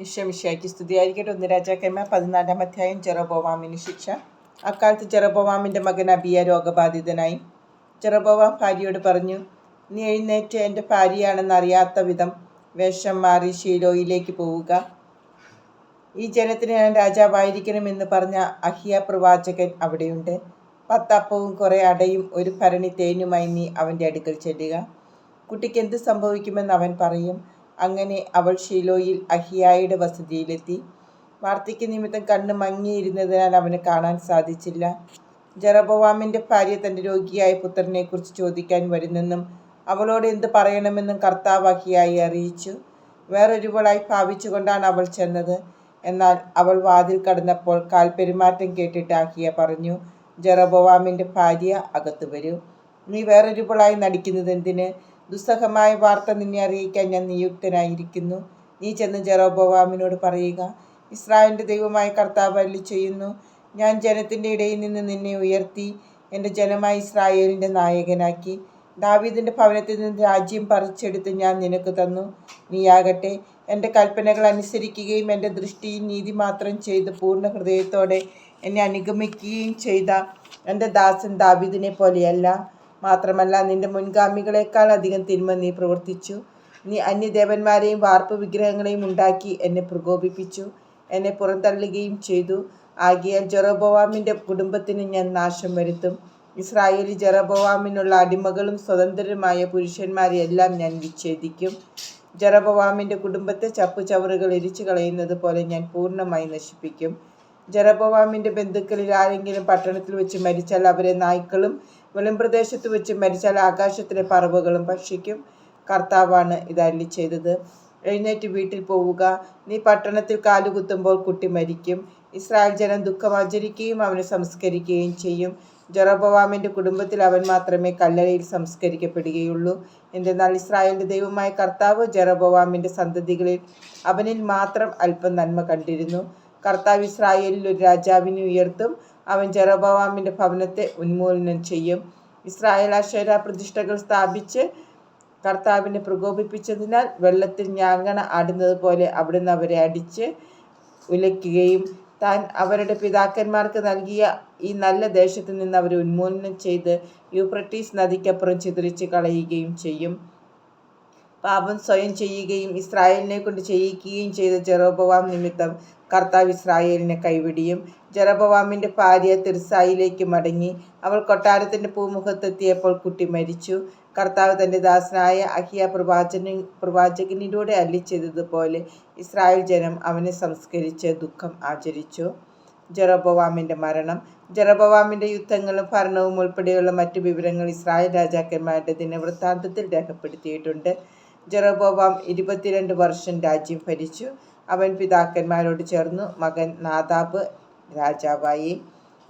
ഇഷമിഷയ്ക്ക് സ്തുതിയായിരിക്കട്ടെ. ഒന്ന് രാജാക്കന്മാർ പതിനാലാം അധ്യായം ജെറബോവാമിന് ശിക്ഷ. അക്കാലത്ത് ജെറബോവാമിന്റെ മകൻ അബിയ രോഗബാധിതനായി. ജെറബോവാം ഭാര്യയോട് പറഞ്ഞു നീ എഴുന്നേറ്റ് എന്റെ ഭാര്യയാണെന്ന് അറിയാത്ത വിധം വേഷം മാറി ഷീലോയിലേക്ക് പോവുക. ഈ ജനത്തിന് ഞാൻ രാജാവായിരിക്കണമെന്ന് പറഞ്ഞ അഹിയ പ്രവാചകൻ അവിടെയുണ്ട്. പത്തപ്പവും കുറേ അടയും ഒരു ഭരണി തേനുമായി നീ അവന്റെ അടുക്കൽ ചെല്ലുക. കുട്ടിക്ക് എന്ത് സംഭവിക്കുമെന്ന് അവൻ പറയും. അങ്ങനെ അവൾ ഷീലോയിൽ അഹിയായുടെ വസതിയിലെത്തി. വാർത്തയ്ക്ക് നിമിത്തം കണ്ണ് മങ്ങിയിരുന്നതിനാൽ അവന് കാണാൻ സാധിച്ചില്ല. ജറബവാമിന്റെ ഭാര്യ തന്റെ രോഗിയായ പുത്രനെക്കുറിച്ച് ചോദിക്കാൻ വരുന്നെന്നും അവളോട് എന്ത് പറയണമെന്നും കർത്താവ് അഹിയായി അറിയിച്ചു. വേറൊരുവളായി ഭാവിച്ചുകൊണ്ടാണ് അവൾ ചെന്നത്. എന്നാൽ അവൾ വാതിൽ കടന്നപ്പോൾ കാൽ പെരുമാറ്റം കേട്ടിട്ട് അഹിയ പറഞ്ഞു ജറബവാമിന്റെ ഭാര്യ അകത്തു വരൂ. നീ വേറൊരുവളായി നടിക്കുന്നത് എന്തിന് ദുസ്സഹമായ വാർത്ത നിന്നെ അറിയിക്കാൻ ഞാൻ നിയുക്തനായിരിക്കുന്നു. നീ ചെന്ന് ജെറോബോവാമിനോട് പറയുക ഇസ്രായേലിന്റെ ദൈവമായ കർത്താവ് അല്ലി ചെയ്യുന്നു ഞാൻ ജനത്തിന്റെ ഇടയിൽ നിന്ന് നിന്നെ ഉയർത്തി എന്റെ ജനമായ ഇസ്രായേലിന്റെ നായകനാക്കി. ദാവീദിന്റെ ഭവനത്തിൽ നിന്ന് രാജ്യം പറിച്ചെടുത്ത് ഞാൻ നിനക്ക് തന്നു. നീയാകട്ടെ എന്റെ കൽപ്പനകൾ അനുസരിക്കുകയും എന്റെ ദൃഷ്ടിയിൽ നീതി മാത്രം ചെയ്ത് പൂർണ ഹൃദയത്തോടെ എന്നെ അനുഗമിക്കുകയും ചെയ്ത എന്റെ ദാസൻ ദാവീദിനെ പോലെയല്ല. മാത്രമല്ല നിന്റെ മുൻഗാമികളെക്കാൾ അധികം തിന്മ നീ പ്രവർത്തിച്ചു. നീ അന്യദേവന്മാരെയും വാർപ്പ് വിഗ്രഹങ്ങളെയും ഉണ്ടാക്കി എന്നെ പ്രകോപിപ്പിച്ചു എന്നെ പുറന്തള്ളുകയും ചെയ്തു. ആകിയാൽ ജെറോബോവാമിന്റെ കുടുംബത്തിന് ഞാൻ നാശം വരുത്തും. ഇസ്രായേലി ജെറബോവാമിനുള്ള അടിമകളും സ്വതന്ത്രരുമായ പുരുഷന്മാരെ എല്ലാം ഞാൻ വിച്ഛേദിക്കും. ജെറബോവാമിന്റെ കുടുംബത്തെ ചപ്പുചവറുകൾ ഇരിച്ചു കളയുന്നത് പോലെ ഞാൻ പൂർണമായി നശിപ്പിക്കും. ജെറബോവാമിന്റെ ബന്ധുക്കളിൽ ആരെങ്കിലും പട്ടണത്തിൽ വെച്ച് മരിച്ചാൽ അവരെ നായ്ക്കളും വെളിമ്പ്രദേശത്ത് വെച്ച് മരിച്ചാൽ ആകാശത്തിലെ പറവുകളും ഭക്ഷിക്കും. കർത്താവാണ് ഇത് അല്ലി ചെയ്തത്. എഴുന്നേറ്റ് വീട്ടിൽ പോവുക. നീ പട്ടണത്തിൽ കാലുകുത്തുമ്പോൾ കുട്ടി മരിക്കും. ഇസ്രായേൽ ജനം ദുഃഖം ആചരിക്കുകയും അവനെ സംസ്കരിക്കുകയും ചെയ്യും. ജറബവാമിന്റെ കുടുംബത്തിൽ അവൻ മാത്രമേ കല്ലറയിൽ സംസ്കരിക്കപ്പെടുകയുള്ളൂ. എന്തെന്നാൽ ഇസ്രായേലിന്റെ ദൈവമായ കർത്താവ് ജറബവാമിന്റെ സന്തതികളിൽ അവനിൽ മാത്രം അല്പം നന്മ കണ്ടിരുന്നു. കർത്താവ് ഇസ്രായേലിൽ ഒരു രാജാവിനെ ഉയർത്തും. അവൻ ജെറബവാമിന്റെ ഭവനത്തെ ഉന്മൂലനം ചെയ്യും. ഇസ്രായേൽ അക്ഷര പ്രതിഷ്ഠകൾ സ്ഥാപിച്ച് കർത്താവിനെ പ്രകോപിപ്പിച്ചതിനാൽ വെള്ളത്തിൽ ഞാങ്ങണ ആടുന്നത് പോലെ അവിടുന്ന് അവരെ അടിച്ച് ഉലയ്ക്കുകയും താൻ അവരുടെ പിതാക്കന്മാർക്ക് നൽകിയ ഈ നല്ല ദേശത്ത് നിന്ന് അവരെ ഉന്മൂലനം ചെയ്ത് യൂഫ്രട്ടീസ് നദിക്കപ്പുറം ചിതറിച്ച് കളയുകയും ചെയ്യും. പാപം സ്വയം ചെയ്യുകയും ഇസ്രായേലിനെ കൊണ്ട് ചെയ്യിക്കുകയും ചെയ്ത ജെറോബവാം നിമിത്തം കർത്താവ് ഇസ്രായേലിനെ കൈവിടിയും. ജെറബവാമിന്റെ ഭാര്യ തിർസായിലേക്ക് മടങ്ങി അവൾ കൊട്ടാരത്തിന്റെ പൂമുഖത്തെത്തിയപ്പോൾ കുട്ടി മരിച്ചു. കർത്താവ് തന്റെ ദാസനായ അഹിയ പ്രവാചന പ്രവാചകനിലൂടെ അല്ലിച്ചതുപോലെ ഇസ്രായേൽ ജനം അവനെ സംസ്കരിച്ച് ദുഃഖം ആചരിച്ചു. ജെറബവാമിന്റെ മരണം. ജെറബവാമിന്റെ യുദ്ധങ്ങളും ഭരണവും ഉൾപ്പെടെയുള്ള മറ്റു വിവരങ്ങൾ ഇസ്രായേൽ രാജാക്കന്മാരുടെ ദിനവൃത്താന്തത്തിൽ രേഖപ്പെടുത്തിയിട്ടുണ്ട്. ജെറബോവാം ഇരുപത്തിരണ്ട് വർഷം രാജ്യം ഭരിച്ചു. അവൻ പിതാക്കന്മാരോട് ചേർന്നു. മകൻ നാദാബ് രാജാവായി.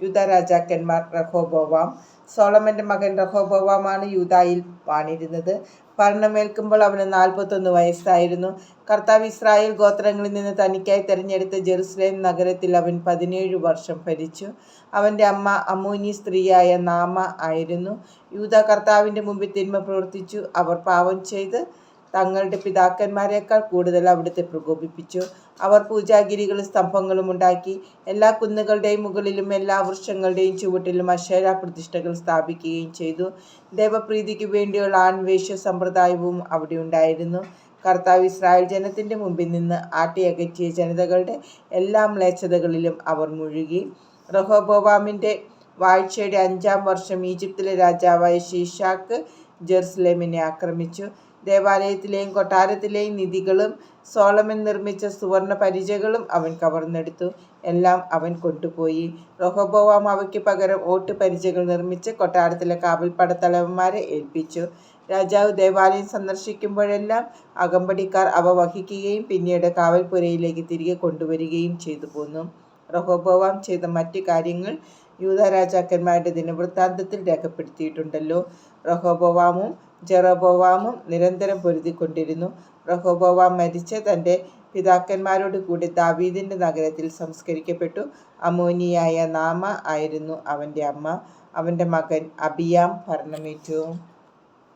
യൂത രാജാക്കന്മാർ റഹോബോവാം സോളമന്റെ മകൻ റഹോബോവാമാണ് യൂതായിൽ വാണിരുന്നത്. ഭരണമേൽക്കുമ്പോൾ അവന് നാൽപ്പത്തൊന്ന് വയസ്സായിരുന്നു. കർത്താവ് ഇസ്രായേൽ ഗോത്രങ്ങളിൽ നിന്ന് തനിക്കായി തിരഞ്ഞെടുത്ത ജെറുസലേം നഗരത്തിൽ അവൻ പതിനേഴ് വർഷം ഭരിച്ചു. അവന്റെ അമ്മ അമൂനി സ്ത്രീയായ നാമ ആയിരുന്നു. യൂത കർത്താവിന്റെ മുമ്പിൽ തിന്മ പ്രവർത്തിച്ചു. അവർ പാവം ചെയ്ത് തങ്ങളുടെ പിതാക്കന്മാരെക്കാൾ കൂടുതൽ അവിടുത്തെ പ്രകോപിപ്പിച്ചു. അവർ പൂജാഗിരികളും സ്തംഭങ്ങളും ഉണ്ടാക്കി. എല്ലാ കുന്നുകളുടെയും മുകളിലും എല്ലാ വൃക്ഷങ്ങളുടെയും ചുവട്ടിലും അക്ഷര പ്രതിഷ്ഠകൾ സ്ഥാപിക്കുകയും ചെയ്തു. ദേവപ്രീതിക്ക് വേണ്ടിയുള്ള ആൺവേശ്യ സമ്പ്രദായവും അവിടെ ഉണ്ടായിരുന്നു. കർത്താവ് ഇസ്രായേൽ ജനത്തിന്റെ മുമ്പിൽ നിന്ന് ആട്ടിയകറ്റിയ ജനതകളുടെ എല്ലാ മ്ലേച്ഛതകളിലും അവർ മുഴുകി. റഹോബോവാമിന്റെ വാഴ്ചയുടെ അഞ്ചാം വർഷം ഈജിപ്തിലെ രാജാവായ ഷീഷാക്ക് ജെറുസലേമിനെ ആക്രമിച്ചു. ദേവാലയത്തിലെയും കൊട്ടാരത്തിലെയും നിധികളും സോളമൻ നിർമ്മിച്ച സുവർണ പരിചകളും അവൻ കവർന്നെടുത്തു. എല്ലാം അവൻ കൊണ്ടുപോയി. റൊഹബോവാം അവയ്ക്ക് പകരം ഓട്ട് പരിചകൾ നിർമ്മിച്ച് കൊട്ടാരത്തിലെ കാവൽപ്പടത്തലവന്മാരെ ഏൽപ്പിച്ചു. രാജാവ് ദേവാലയം സന്ദർശിക്കുമ്പോഴെല്ലാം അകമ്പടിക്കാർ അവ വഹിക്കുകയും പിന്നീട് കാവൽപ്പുരയിലേക്ക് തിരികെ കൊണ്ടുവരികയും ചെയ്തു പോന്നു. റഹോബോവാം ചെയ്ത മറ്റു കാര്യങ്ങൾ യൂത രാജാക്കന്മാരുടെ ദിനവൃത്താന്തത്തിൽ രേഖപ്പെടുത്തിയിട്ടുണ്ടല്ലോ. റഹോബോവാമും ജെറോബോവാമും നിരന്തരം പൊരുതിക്കൊണ്ടിരുന്നു. റഹോബോവാം മരിച്ച തന്റെ പിതാക്കന്മാരോട് കൂടി ദാവീദിന്റെ നഗരത്തിൽ സംസ്കരിക്കപ്പെട്ടു. അമോനിയായ നാമ ആയിരുന്നു അവന്റെ അമ്മ. അവന്റെ മകൻ അബിയാം ഭരണമേറ്റു.